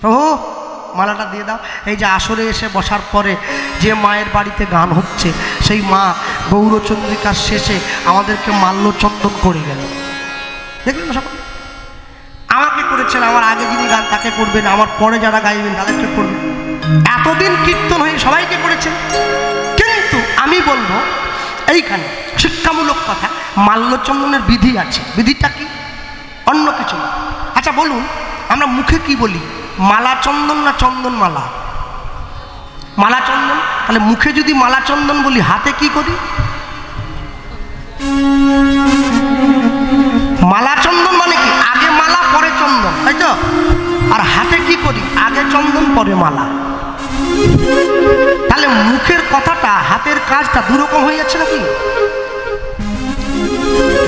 প্রভু, মালাটা দিয়ে দাও। এই যে আসরে এসে বসার পরে যে মায়ের বাড়িতে গান হচ্ছে, সেই মা গৌরচন্দ্রিকার শেষে আমাদেরকে মাল্যচন্দন করে গেল। দেখলেন সকল? আমাকে করেছেন? আমার আগে যিনি গান তাকে করবেন, আমার পরে যারা গাইবেন তাদেরকে করবেন। এতদিন কীর্তন হয়ে সবাইকে করেছেন? কিন্তু আমি বলব, এইখানে শিক্ষামূলক কথা, মাল্যচন্দনের বিধি আছে। বিধিটা কি? অন্য কিছু না। আচ্ছা বলুন, আমরা মুখে কি বলি? মালা চন্দন না চন্দন মালা? মালা চন্দন? তাহলে মুখে যদি মালা চন্দন বলি, হাতে কি করি? মালা চন্দন মানে কি? আগে মালা, পরে চন্দন, তাই তো? আর হাতে কি করি? আগে চন্দন, পরে মালা। তাহলে মুখের কথাটা, হাতের কাজটা দুরকম হয়ে যাচ্ছে নাকি?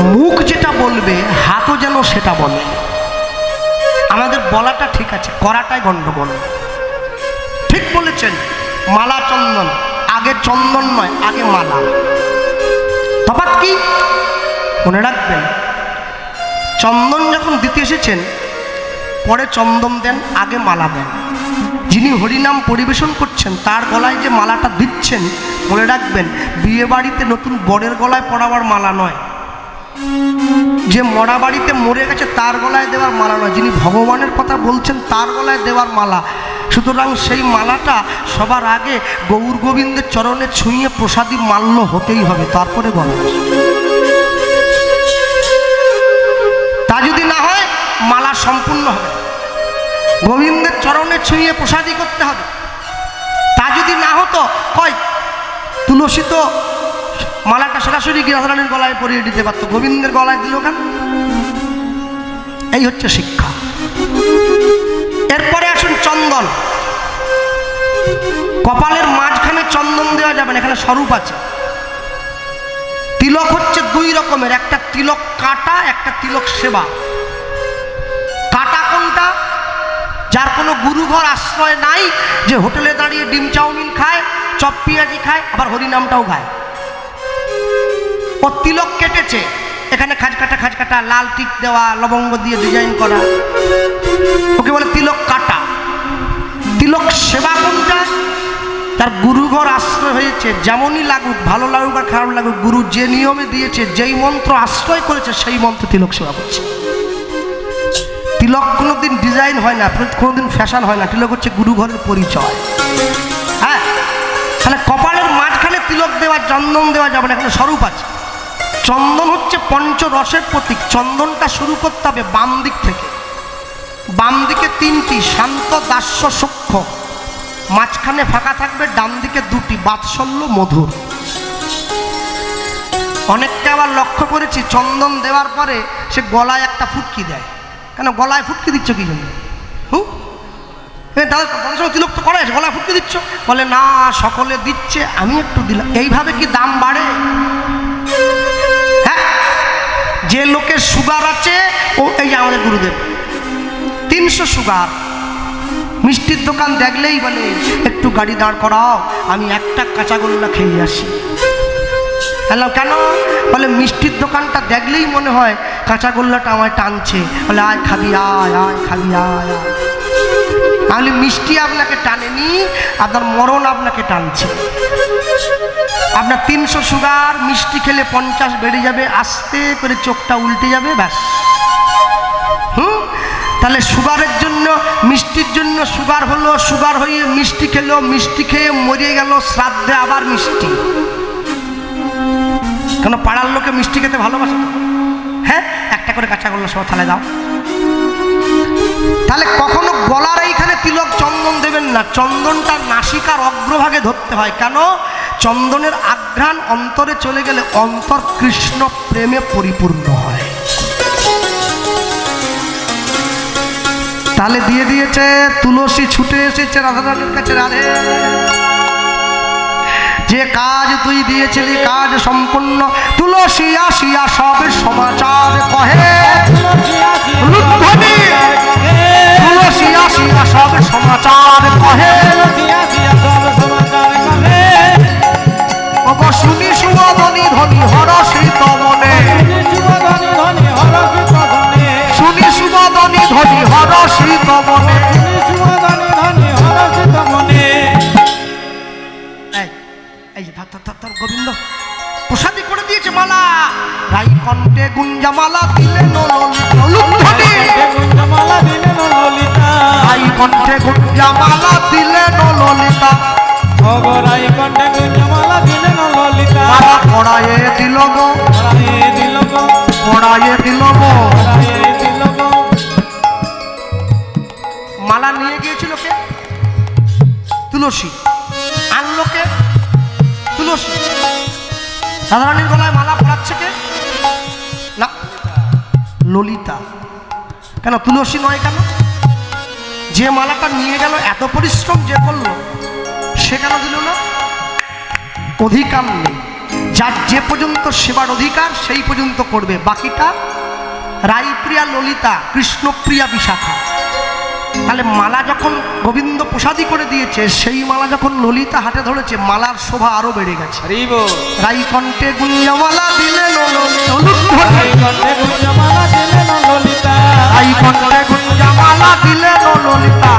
মুখ যেটা বলবে, হাতও যেন সেটা বলে। বলাটা ঠিক আছে, করাটাই গণ্ডগোল। ঠিক বলেছেন, মালা চন্দন, আগে চন্দন নয়, আগে মালা। তফাৎ কি? মনে রাখবেন, চন্দন যখন দিতে এসেছেন, পরে চন্দন দেন, আগে মালা দেন। যিনি হরিনাম পরিবেশন করছেন, তার গলায় যে মালাটা দিচ্ছেন, মনে রাখবেন বিয়ে বাড়িতে নতুন বরের গলায় পড়াবার মালা নয়। যে মরা বাড়িতে মরে গেছে, তার গলায় দেওয়ার মালা নয়। যিনি ভগবানের কথা বলছেন, তার গলায় দেওয়ার মালা। সুতরাং সেই মালাটা সবার আগে গৌর গোবিন্দের চরণে ছুঁয়ে প্রসাদী মাল্য হতেই হবে। তারপরে গলা তা যদি না হয়, মালা সম্পূর্ণ হবে। গোবিন্দের চরণে ছুঁয়ে প্রসাদী করতে হবে। তা যদি না হতো, কয়? তুলসী তো মালাটা সরাসরি গিরাধরানীর গলায় পরিয়ে দিতে পারতো, গোবিন্দের গলায় দিল কেন? এই হচ্ছে শিক্ষা। এরপরে আসুন চন্দন। কপালের মাঝখানে চন্দন দেওয়া যাবে না, এখানে স্বরূপ আছে। তিলক হচ্ছে দুই রকমের, একটা তিলক কাটা, একটা তিলক সেবা। কাটা কোনটা? যার কোনো গুরুঘর আশ্রয় নাই, যে হোটেলে দাঁড়িয়ে ডিম, চাউমিন খায়, চপ, পেঁয়াজি খায়, আবার হরিনামটাও খায়। ও তিলক কেটেছে। এখানে খাজ কাটা খাজ কাটা লাল টিক দেওয়া, লবঙ্গ দিয়ে ডিজাইন করা। ওকে বলে তিলক কাটা। তিলক সেবা কোনটা? তার গুরুঘর আশ্রয় হয়েছে, যেমনই লাগুক, ভালো লাগুক আর খারাপ লাগুক, গুরু যে নিয়মে দিয়েছে, যেই মন্ত্র আশ্রয় করেছে, সেই মন্ত্র তিলক সেবা করছে। তিলক কোনোদিন ডিজাইন হয় না কোনোদিন ফ্যাশন হয় না, তিলক হচ্ছে গুরুঘরের পরিচয়। হ্যাঁ? তাহলে কপালের মাঝখানে তিলক দেওয়া, চন্দন দেওয়া যাবে না, এখানে স্বরূপ আছে। চন্দন হচ্ছে পঞ্চরসের প্রতীক। চন্দনটা শুরু করতে হবে বাম দিক থেকে। বাম দিকে তিনটি শান্ত দাস্য সূক্ষ্ম। মাঝখানে ফাঁকা থাকবে, ডান দিকে দুটি বাৎসল্য মধুর। অনেকটা আবার লক্ষ্য করেছি, চন্দন দেওয়ার পরে সে গলায় একটা ফুটকি দেয়। কেন, গলায় ফুটকি দিচ্ছ কি জন্য? এ, দাদা, দাদার সঙ্গে তিলক তো গলায় ফুটকি দিচ্ছ? বলে, না, সকলে দিচ্ছে, আমি একটু দিলাম। এইভাবে কি দাম বাড়ে? যে লোকের সুগার আছে, ও এই আমাদের গুরুদেব। তিনশো সুগার। মিষ্টির দোকান দেখলেই বলে, একটু গাড়ি দাঁড় করাও, আমি একটা কাঁচাগোল্লা খেয়ে আসি। হ্যালো, কেন? বলে, মিষ্টির দোকানটা দেখলেই মনে হয় কাঁচাগোল্লাটা আমায় টানছে। বলে, আয় খাবি, আয় আয় খাবি, আয় আয়। তাহলে মিষ্টি আপনাকে টানেনি আপনার মরণ আপনাকে টানছে। আপনার তিনশো সুগার, মিষ্টি খেলে পঞ্চাশ বেড়ে যাবে, আস্তে করে চোখটা উল্টে যাবে, ব্যাস। হুম? তাহলে সুগারের জন্য, মিষ্টির জন্য সুগার হলো, সুগার হয়ে মিষ্টি খেলো, মিষ্টি খেয়ে মরে গেল, শ্রাদ্ধে আবার মিষ্টি। কেন পাড়ার লোকে মিষ্টি খেতে ভালোবাসে? হ্যাঁ? একটা করে কাঁচা গোল্লা সব থালে দাও। তাহলে কখনো গলার এইখানে তিলক চন্দন দেবেন না। চন্দনটা নাসিকার অগ্রভাগে ধরতে হয়। কেন? চন্দনের আঘ্রাণ অন্তরে চলে গেলে অন্তর কৃষ্ণ প্রেমে পরিপূর্ণ হয়। তাহলে দিয়ে দিয়েছে, তুলসী ছুটে এসেছে রাধারানীর কাছে, রাধে, যে কাজ তুই দিয়েছিলি, কাজ সম্পূর্ণ, তুলসী আসিয়া সব সমাচার কহে। আসিয়া আসিয়া সব সমাচার কহে। অব শুনি সুবদনি ধনি হরসিত মনে শুনি সুবদনি ধনি হরসিত মনে গোবিন্দ। প্রসাদি করে দিয়েছে মালা। রাই কণ্ঠে গুঞ্জামালা দিলে নলন নলুন্ধনী কণ্ঠে গুঞ্জামালা দিলে নললিতা অগরাই কণ্ঠে কুঞ্জমালা দিলেন ললিতা। মালা পড়ায়ে দিল গো। পড়ায়ে দিল গো। পড়ায়ে দিল গো। পড়ায়ে দিল গো। মালা নিয়ে গিয়েছিল কে? তুলসী। আনলো কে? তুলসী। সাধারণীর গলায় মালা পড়াচ্ছে কে? না। ললিতা। কেন তুলসী নয় কেন? যে মালাটা নিয়ে গেল, এত পরিশ্রম যে করল সে কেন দিল না। অধিকার নেই। যার যে পর্যন্ত সেবার অধিকার, সেই পর্যন্ত করবে। বাকিটা রাইপ্রিয়া ললিতা, কৃষ্ণপ্রিয়া, বিশাখা। তাহলে মালা যখন গোবিন্দ প্রসাদী করে দিয়েছে সেই মালা যখন ললিতা হাতে ধরেছে মালার শোভা আরও বেড়ে গেছে। রাই কণ্ঠে গুঞ্জমালা দিলেন ললিতা। রাই কণ্ঠে গুঞ্জমালা দিলে ললিতা। রাই কণ্ঠে কুঞ্জমালা দিলেন ললিতা।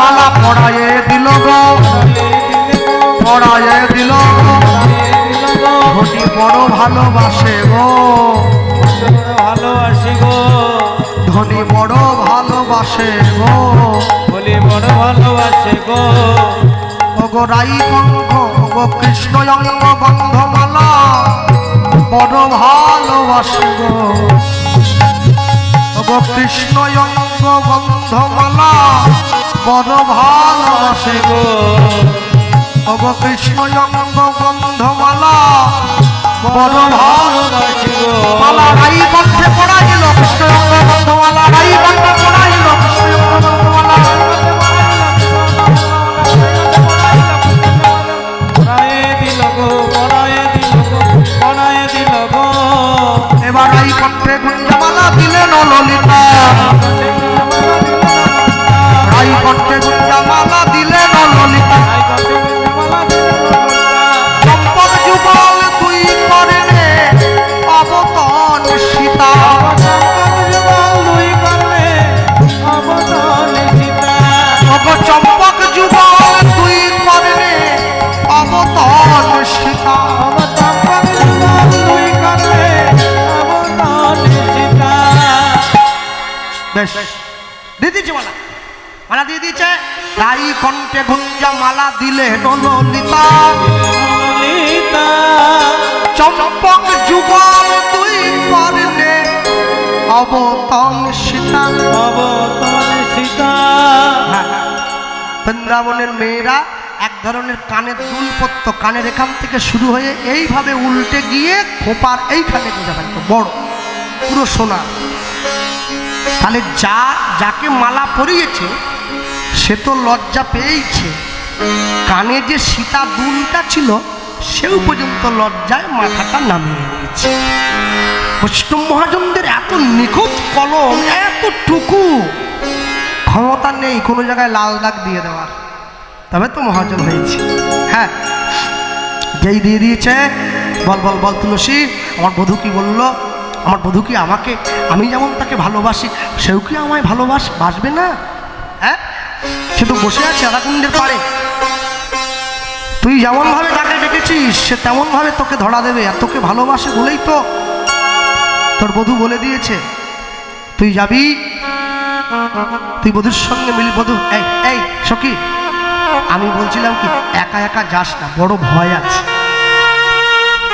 মালা পড়ায়ে দিল গো। পড়ায়ে দিল বড় ভালোবাসে গো। ভালোবাসে গো। বলি বড় ভালোবাসে গো। ওগো রাই কণ্ঠ ওগো কৃষ্ণ অঙ্গ গন্ধমালা বড় ভালোবাসে গো। ওগো কৃষ্ণ অঙ্গ গন্ধমালা বড় ভালোবাসে গো। গো কৃষ্ণ অঙ্গ গন্ধমালা মালা রাই কণ্ঠে পড়াইল কৃষ্ণ মালা রাই কণ্ঠে পড়াইল কৃষ্ণ বৃন্দাবনের মেয়েরা এক ধরনের কানে দুল পরত কানের এখান থেকে শুরু হয়ে এইভাবে উল্টে গিয়ে খোপার এইখানে বোঝা ফেলতো বড়, পুরো সোনা তাহলে যা, যাকে মালা পরিয়েছে, সে তো লজ্জা পেয়েছে কানে যে সীতা দুলটা ছিল, সেও পর্যন্ত লজ্জায় মাথাটা নামিয়ে নিয়েছে। বৈষ্ণব মহাজনদের এত নিখুঁত কলম এতটুকু ক্ষমতা নেই, কোনো জায়গায় লাল দাগ দিয়ে দেওয়ার। তবে তো মহাজন হয়েছে। হ্যাঁ যেই দিয়ে দিয়েছে, বল বল বল তুলসী, আমার বধূ কি বলল? আমার বধূ কি আমাকে, আমি যেমন তাকে ভালোবাসি, সেও কি আমায় ভালোবাস, বাসবে না? হ্যাঁ সে তো বসে আছে আদাকুণ্ডের পারে তুই যেমনভাবে তাকে ডেকেছিস, সে তেমনভাবে তোকে ধরা দেবে, আর তোকে ভালোবাসে বলেই তো তোর বধূ বলে দিয়েছে। তুই যাবি তুই বধুর সঙ্গে মিলি বধু এই এই, সখী, আমি বলছিলাম কি, একা একা যাস না, বড় ভয় আছে।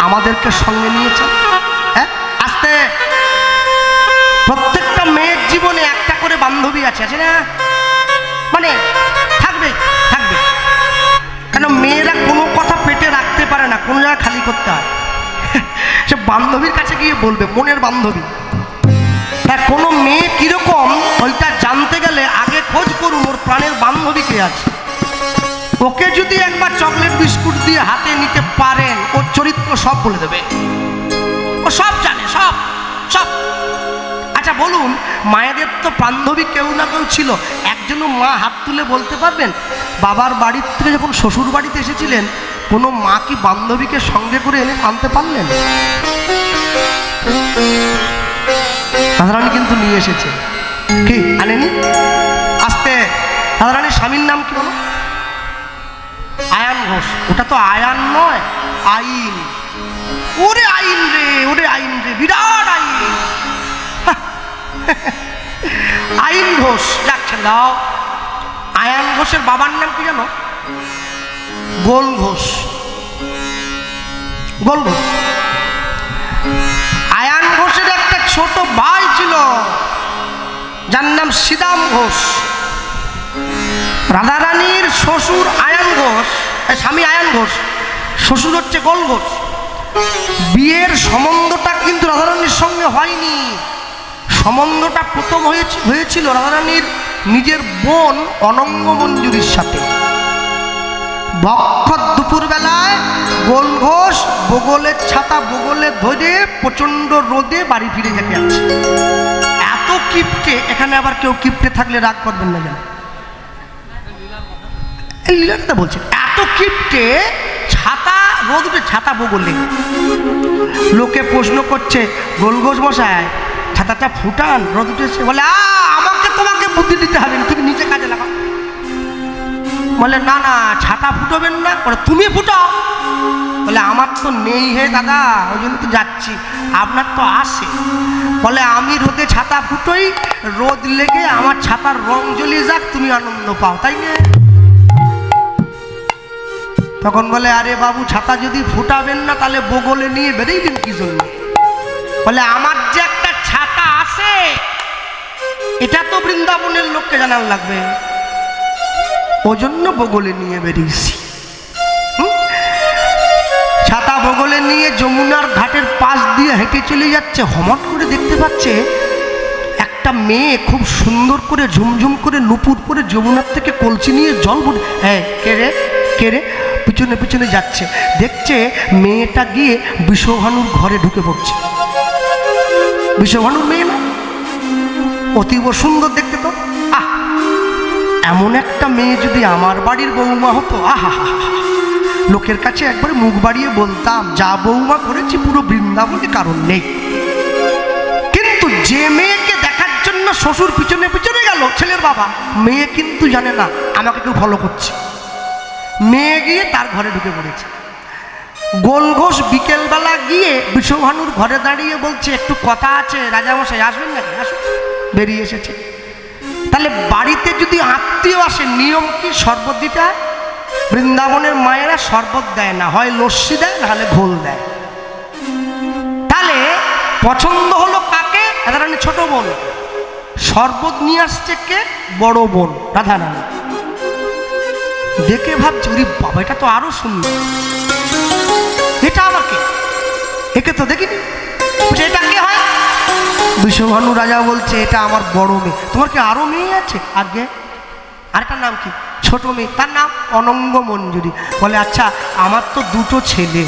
আমাদেরকে সঙ্গে নিয়েছে হ্যাঁ? আস্তে। প্রত্যেকটা মেয়ের জীবনে একটা করে বান্ধবী আছে আছে না? মানে থাকবে থাকবে। কেন মেয়েরা কোনো কথা পেটে রাখতে পারে না, কোনো জায়গায় খালি করতে হয়। সে বান্ধবীর কাছে গিয়ে বলবে, মনের বান্ধবী। তা কোনো মেয়ে কীরকম ওইটা জানতে গেলে আগে খোঁজ করুন, ওর প্রাণের বান্ধবী কে আছে। ওকে যদি একবার চকলেট বিস্কুট দিয়ে হাতে নিতে পারেন, ওর চরিত্র সব বলে দেবে। ও সব জানে, সব সব। আচ্ছা বলুন, মায়েদের তো বান্ধবী কেউ না কেউ ছিল। একজনও মা হাত তুলে বলতে পারবেন? বাবার বাড়ির থেকে যখন শ্বশুর বাড়িতে এসেছিলেন, কোনো মা কি বান্ধবীকে সঙ্গে করে এনে আনতে পারলেন? রাধারানী কিন্তু নিয়ে এসেছে। কি? আনেনি আস্তে। রাধারানীর স্বামীর নাম কি বলো? আয়ান ঘোষ। ওটা তো আয়ান নয়, আইন। ওরে আইন রে, ওরে আইন রে, বিরাট আইন। আইন ঘোষ যাচ্ছে দাও। আয়ান ঘোষের বাবার নাম কি জানো? গোল ঘোষ। গোল ঘোষ। নাম শ্রীদাম ঘোষ। রাধারানীর শ্বশুর আয়ান ঘোষ স্বামী আয়ান ঘোষ, শ্বশুর হচ্ছে গোল ঘোষ। বিয়ের সম্বন্ধটা কিন্তু রাধারানীর সঙ্গে হয়নি। সম্বন্ধটা প্রথম হয়েছে হয়েছিল রাধারানীর নিজের বোন অনঙ্গ মঞ্জুরির সাথে। বক্ষ দুপুরবেলায় গোল ঘোষ বগলের ছাতা বগলে ধরে প্রচণ্ড রোদে বাড়ি ফিরে যেতে আছে। কিপটে, এখানে আবার কেউ কিপটে থাকলে রাগ করবেন না যেন লীলাটা বলছে এত কিপটে ছাতা, রোদ উঠে ছাতা বগলে। লোকে প্রশ্ন করছে গোলগোজ মশায় ছাতাটা ফুটান, রোদ উঠেছে বলে আমাকে তোমাকে বুদ্ধি দিতে হবে তুমি লাগাও বলে, না না, ছাতা ফুটোবেন না। বলে, তুমি ফুটাও। বলে, আমার তো নেই হে দাদা, ওই জন্য তো যাচ্ছি। আপনার তো আসে। বলে, আমি রোদে ছাতা ফুটোই, রোদ লেগে আমার ছাতার রং জ্বলিয়ে যাক, তুমি আনন্দ পাও, তাই না? তখন বলে, আরে বাবু, ছাতা যদি ফুটাবেন না, তাহলে বগলে নিয়ে বেরিয়েবেন কি জন্য? বলে, আমার যে একটা ছাতা আছে, এটা তো বৃন্দাবনের লোককে জানার লাগবে। ওজন্য বগলে নিয়ে বেরিয়েছি? ছাতা বগলে নিয়ে যমুনার ঘাটের পাশ দিয়ে হেঁটে চলে যাচ্ছে। হমট করে দেখতে পাচ্ছে একটা মেয়ে খুব সুন্দর করে ঝুমঝুম করে নুপুর করে যমুনার থেকে কলসি নিয়ে জল বুট হ্যাঁ কেড়ে কেড়ে পিছনে পিছনে যাচ্ছে। দেখছে মেয়েটা গিয়ে বিশ্বভানুর ঘরে ঢুকে পড়ছে। বিশ্বভানুর মেয়ে না? অতীব সুন্দর দেখতে এমন একটা মেয়ে যদি আমার বাড়ির বৌমা হতো আহা। লোকের কাছে একবার মুখ বাড়িয়ে বলতাম, যা বৌমা করেছি, পুরো বৃন্দাবনে কারণ নেই। কিন্তু যে মেয়েকে দেখার জন্য শ্বশুর পিছনে পিছনে গেল, ছেলের বাবা, মেয়ে কিন্তু জানে না, আমাকে কেউ ফলো করছে। মেয়ে গিয়ে তার ঘরে ঢুকে পড়েছে। গোল ঘোষ বিকেলবেলা গিয়ে বিশ্বভানুর ঘরে দাঁড়িয়ে বলছে, একটু কথা আছে, রাজামশাই আসবেন নাকি? আসুন। বেরিয়ে এসেছে। তাহলে বাড়িতে যদি আত্মীয় আসে, নিয়ম কি শরবত হয় বৃন্দাবনের মায়েরা শরবত দেয় না, হয় লস্যি দেয়, নাহলে ঘোল দেয়। তাহলে পছন্দ হলো কাকে? রাধারানী ছোট বোন। শরবত নিয়ে আসছে কে? বড় বোন, রাধারানী। দেখে ভাবছে, ওরে বাবা, এটা তো আরও সুন্দর। এটা আমাকে? একে তো দেখিনি। এটা বিশ্বভানু রাজা বলছে, এটা আমার বড় মেয়ে। তোমার কি আরও মেয়ে আছে? আগে। আরেকটার নাম কি? ছোট মেয়ে। তার নাম অনঙ্গ মঞ্জুরি। বলে আচ্ছা আমার তো দুটো ছেলে।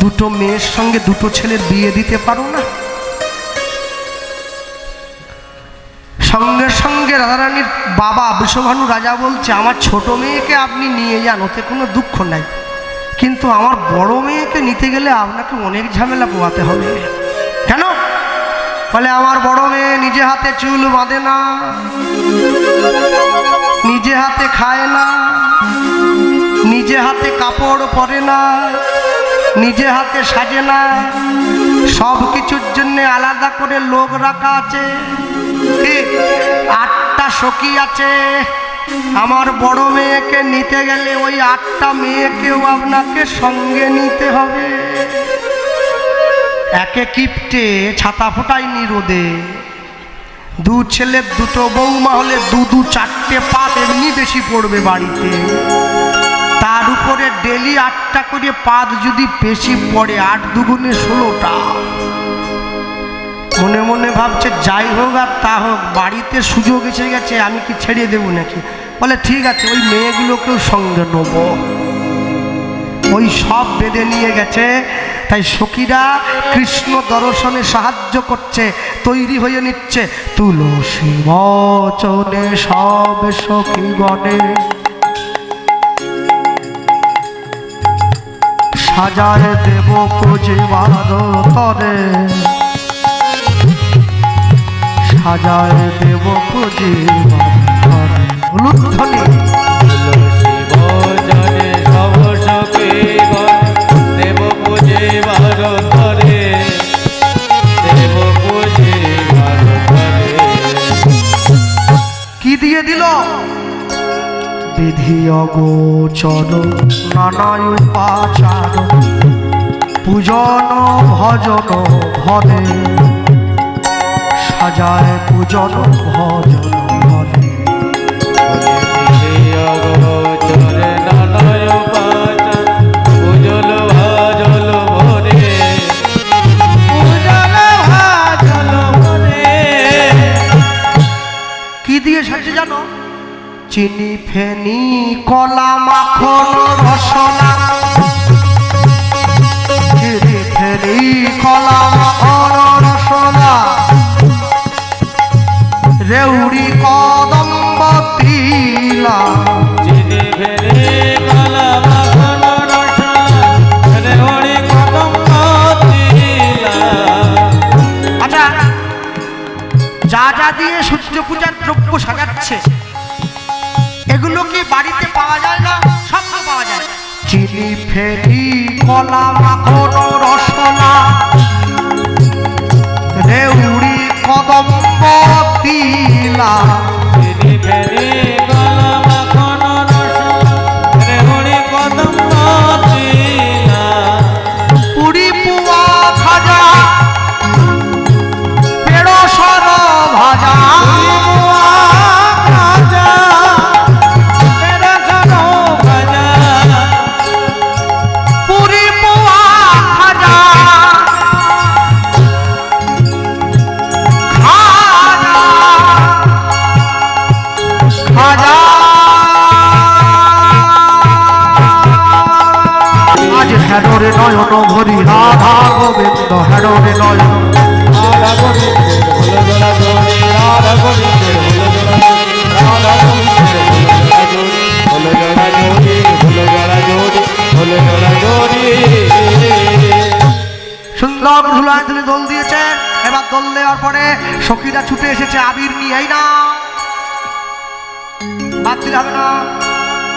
দুটো মেয়ের সঙ্গে দুটো ছেলের বিয়ে দিতে পারো না? সঙ্গে সঙ্গে রাধারানীর বাবা বিশ্বভানু রাজা বলছে, আমার ছোট মেয়েকে আপনি নিয়ে যান, ওতে কোনো দুঃখ নাই। কিন্তু আমার বড় মেয়েকে নিতে গেলে আপনাকে অনেক ঝামেলা পোয়াতে হবে। বলে আমার বড় মেয়ে নিজে হাতে চুল বাঁধে না, নিজে হাতে খায় না, নিজে হাতে কাপড় পরে না, নিজে হাতে সাজে না। সব কিছুর জন্য আলাদা করে লোক রাখা আছে। আটটা সখী আছে। আমার বড় মেয়েকে নিতে গেলে ওই আটটা মেয়েকেও আপনাকে সঙ্গে নিতে হবে। একে কিপটে ছাতা ফোটায়নি রোদে। দু ছেলের দুটো বৌমা হলে দু দু চারটে পাত এমনি বেশি পড়বে বাড়িতে। তার উপরে ডেলি আটটা করে পাত যদি বেশি পড়ে, আট দুগুণে ষোলোটা। মনে মনে ভাবছে, যাই হোক আর তা হোক, বাড়িতে সুযোগ এসে গেছে, আমি কি ছেড়ে দেবো নাকি? বলে, ঠিক আছে, ওই মেয়েগুলোকেও সঙ্গে নেব। ওই সব বেঁধে নিয়ে গেছে তাই সখীরা কৃষ্ণ দর্শনে সাহায্য করছে, তৈরি হয়ে নিচ্ছে। তুলসী বচনে সব সখীগণে সাজায় দেব পুজে তরে সাজায় দেব পুজে উলুধ্বনি তুলসী বিধি অগোচর নানায় উপাচার পূজন ভজন ভদে সাজায় পূজন ভজন। চিনি ফেনি কলা মাখন রসনা। চিনি ফেনি কলা মাখন রসনা। রেউড়ি কদম্ব তিলা। সখীরা ছুটে এসেছে আবির নিয়ে না বাদ হবে না।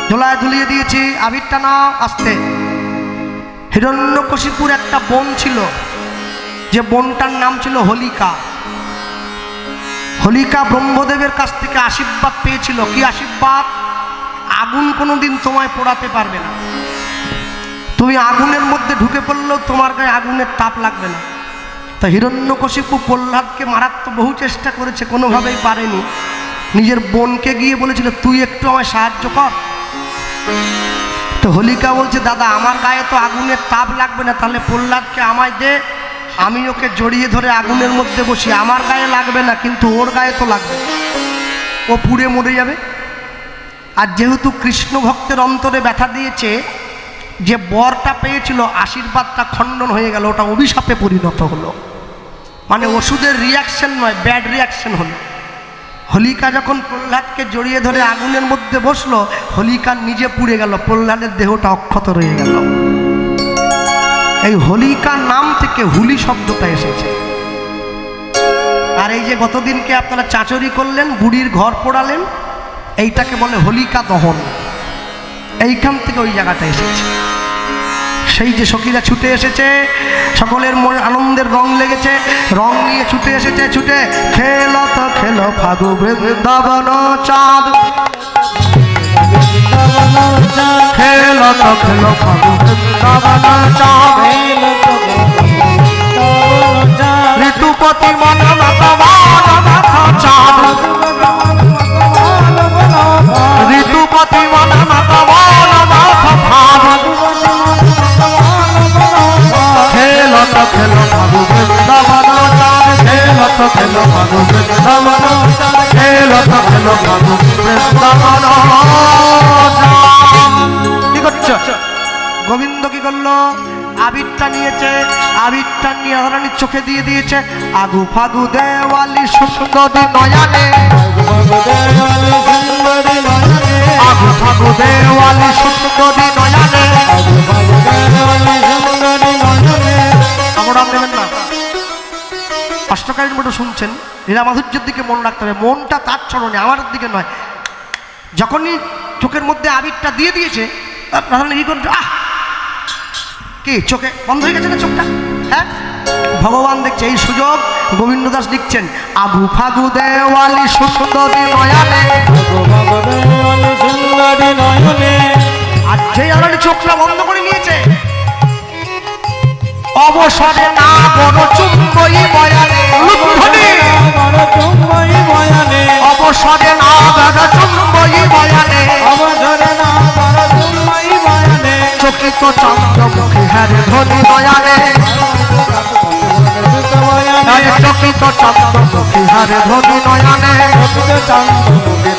ধুলায় ধুলিয়ে দিয়েছি আবিরটা না, আসতে। হিরণ্যকশিপুর একটা বন ছিল। যে বনটার নাম ছিল হোলিকা। হোলিকা ব্রহ্মদেবের কাছ থেকে আশীর্বাদ পেয়েছিল। কি আশীর্বাদ? আগুন কোনোদিন তোমায় পোড়াতে পারবে না। তুমি আগুনের মধ্যে ঢুকে পড়লেও তোমার গায়ে আগুনের তাপ লাগবে না। তা হিরণ্যকশিপু প্রহ্লাদকে মারার তো বহু চেষ্টা করেছে, কোনোভাবেই পারেনি। নিজের বোনকে গিয়ে বলেছিল, তুই একটু আমায় সাহায্য কর। তো হোলিকা বলছে, দাদা, আমার গায়ে তো আগুনের তাপ লাগবে না, তাহলে প্রহ্লাদকে আমায় দে। আমি ওকে জড়িয়ে ধরে আগুনের মধ্যে বসি। আমার গায়ে লাগবে না, কিন্তু ওর গায়ে তো লাগবে। ও পুড়ে মরে যাবে। আর যেহেতু কৃষ্ণ ভক্তের অন্তরে ব্যথা দিয়েছে, যে বরটা পেয়েছিল, আশীর্বাদটা খণ্ডন হয়ে গেল, ওটা অভিশাপে পরিণত হলো। মানে ওষুধের রিয়াকশন নয় ব্যাড রিয়াকশন হলো। হোলিকা যখন প্রহ্লাদকে জড়িয়ে ধরে আগুনের মধ্যে বসল, হোলিকা নিজে পুড়ে গেল, প্রহ্লাদের দেহটা অক্ষত রয়ে গেল। এই হোলিকা নাম থেকে হুলি শব্দটা এসেছে। আর এই যে গতদিনকে আপনারা চাচরি করলেন বুড়ির ঘর পোড়ালেন, এইটাকে বলে হোলিকা দহন। এইখান থেকে ওই জায়গাটা এসেছে। সেই যে সখীরা ছুটে এসেছে, সকলের মনে আনন্দের রং লেগেছে, রং নিয়ে ছুটে এসেছে, ছুটে, খেল তো, খেল ফাগু বৃন্দাবন চাঁদ। খেল তো, খেল ফাগু বৃন্দাবন চাঁদ। ঋতুপতি মন চাঁদ। চোখে দিয়ে দিয়েছে, আগু ফাগু দেওয়ালি সুন্দরী আগু ফাগু দেওয়ালি অষ্টকালীন মতো শুনছেন লীলা মাধুর্যের দিকে মন রাখতে হবে। মনটা তার চরণে, আমার দিকে নয়। যখনই চোখের মধ্যে আবিরটা দিয়ে দিয়েছে আহ! কি, চোখে বন্ধ হয়ে গেছে না চোখটা? হ্যাঁ? ভগবান দেখছে এই সুযোগ গোবিন্দ দাস লিখছেন আবু ফাগু দেওয়ালি সুন্দরী নয়ালে সুন্দরী নয়নে। চোখটা বন্ধ করে নিয়েছে অবসরে না বড় চুম্বই বয়ালে অবসরে না দাদা চুম্বই বয়ালে অবসরে না দাদা চুম্বই বয়ালে চকিত চন্দ্র মুখে হ্যাঁ ধনী বয়ালে আরে চকিত চন্দ্রমুখী হ্যারে ধনী নয়নে।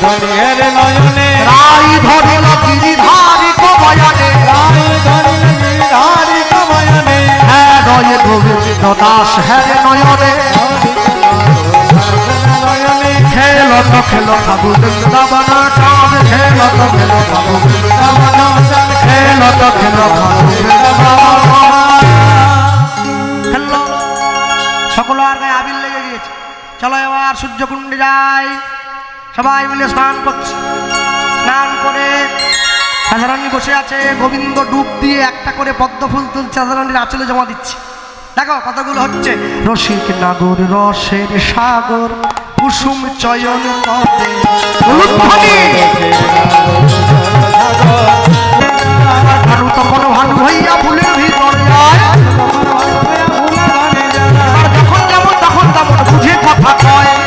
ধরি হের নয়নে রাই ধরিল গিরিধারি কো বয়ানে। রাই ধরিল গিরিধারি বয়ানে হ্যাঁ রয়ে গোবিন্দ দাস হ্যারে নয়নে নয়নে। খেল তো খেল খাবু বৃন্দাবন চাঁদ খেল তো খেল খাবু বৃন্দাবন খেল তো খেল খাবু সূর্যকুণ্ডে যাই। সবাই মিলে স্নান করছে। স্নান করে রাধারানী বসে আছে। গোবিন্দ ডুব দিয়ে একটা করে পদ্ম ফুল তুলছে রাধারানীর আঁচলে জমা দিচ্ছে। দেখো কতগুলো হচ্ছে। রসিক নাগর, রসের সাগর, কুসুম চয়ন পদে তখন ভিতর যায়। যখন যেমন তখন তেমন বুঝে কথা কয়।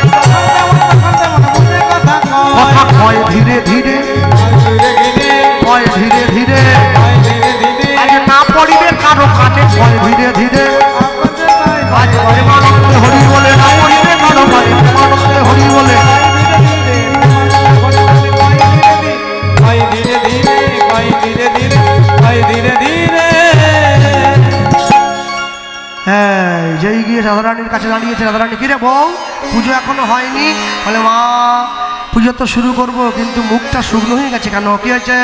তো শুরু করব, কিন্তু মুখটা শুকনো হয়ে গেছে কেন? কি হয়েছে?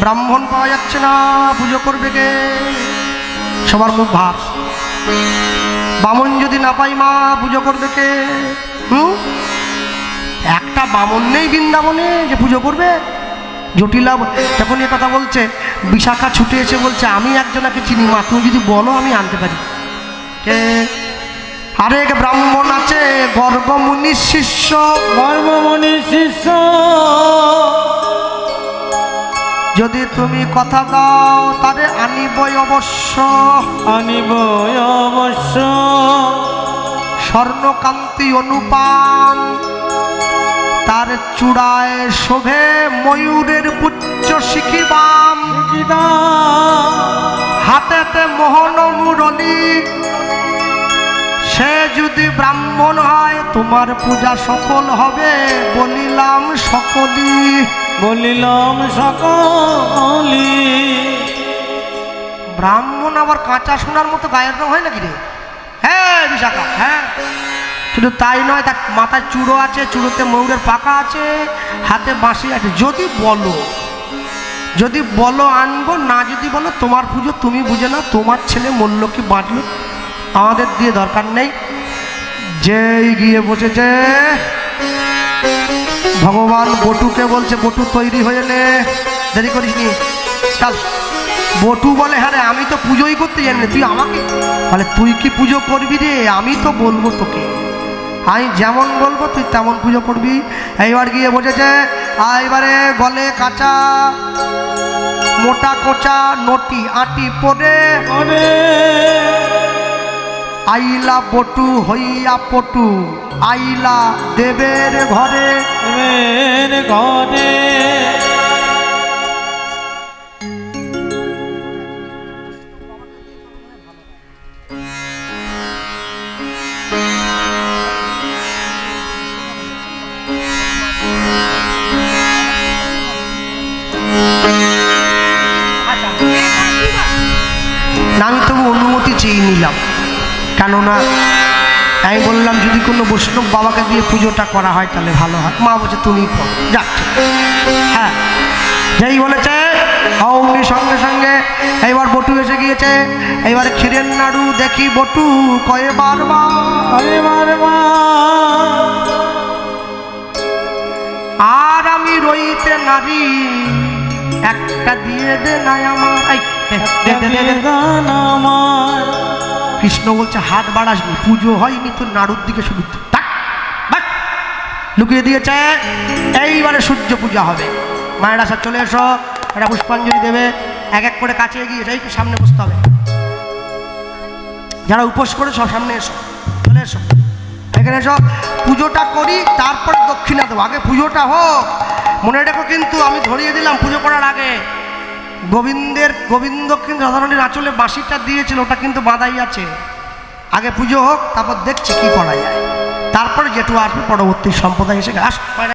ব্রাহ্মণ পাওয়া যাচ্ছে না, পুজো করবে কে? সবার মুখ ভাব বামন যদি না পাই মা, পুজো করবে কে? হুম? একটা বামন নেই বৃন্দাবনে যে পুজো করবে। জটিলা যখন এ কথা বলছে, বিশাখা ছুটে এসে বলছে, আমি একজনাকে চিনি মা, তুমি যদি বলো, আমি আনতে পারি। কে? আরেক ব্রাহ্মণ আছে গর্গমুনির শিষ্য। মর্মমণি শিষ্য। যদি তুমি কথা দাও তারে আনিবই অবশ্য। আনিব অবশ্য। স্বর্ণকান্তি অনুপাম তার চূড়ায় শোভে ময়ূরের পুচ্ছ শিখিবাম। হাতেতে মোহন মুরলী সে যদি ব্রাহ্মণ হয় তোমার পূজা সফল হবে? বলিলাম সকলি বলিলাম সকলি ব্রাহ্মণ আবার কাঁচা সোনার মতো গায়ের রং হয় নাকি রে? হ্যাঁ বিশাখা হ্যাঁ শুধু তাই নয় তার মাথায় চূড়ো আছে চূড়োতে ময়ূরের পাকা আছে হাতে বাঁশি আছে। যদি বলো যদি বলো আনব না যদি বলো তোমার পুজো তুমি বুঝে না তোমার ছেলে মূল্য কি বাঁচলো আমাদের দিয়ে দরকার নেই। যেই গিয়ে বসেছে, ভগবান বটুকে বলছে, বটু তৈরি হয়ে নে। দেরি করিস নি, চল। বটু বলে হ্যাঁ রে, আমি তো পুজোই করতে জানি তুই আমাকে বলে, তুই কি পুজো করবি রে? আমি তো বলব তোকে। আমি যেমন বলব, তুই তেমন পুজো করবি। এইবার গিয়ে বসেছে এবারে গলে কাঁচা, মোটা, কোচা, নটি, আটি পরে। আইলা বটু হইয়া পটু আইলা দেবের ঘরে। ঘরে। কোনো বৈষ্ণব বাবাকে দিয়ে পুজোটা করা হয় তাহলে ভালো হয়। মা বলছে তুমি করো। যাক হ্যাঁ যেই বলেছে অমনি সঙ্গে সঙ্গে এইবার বটু এসে গিয়েছে। এইবার ক্ষীরের নাড়ু দেখি বটু কয়ে বারবার। আরে আমি রইতে নারী একটা দিয়ে দে নাই আমার। কৃষ্ণ বলছে, হাত বাড়াসনি পুজো হয়নি তো নাড়ুর দিকে শুধু। লুকিয়ে দিয়েছে। এইবারে সূর্য পূজা হবে। মায়েরা সব চলে এসো, একটা পুষ্পাঞ্জলি দেবে। এক এক করে কাছে এগিয়ে এই তো সামনে বসতে হবে। যারা উপোস করে সব সামনে এসো, চলে এসো। এখানে এসো, পুজোটা করি, তারপরে দক্ষিণা দেবো। আগে পুজোটা হোক। মনে রেখো কিন্তু, আমি ধরিয়ে দিলাম পুজো করার আগে। গোবিন্দের, গোবিন্দ কিন্তু রাধারণীর আঁচলে বাঁশিটা দিয়েছিল, ওটা কিন্তু বাঁধাই আছে। আগে পুজো হোক, তারপর দেখছি কি করা যায়। তারপরে যেটু আসবে, পরবর্তী সম্প্রদায় এসে আস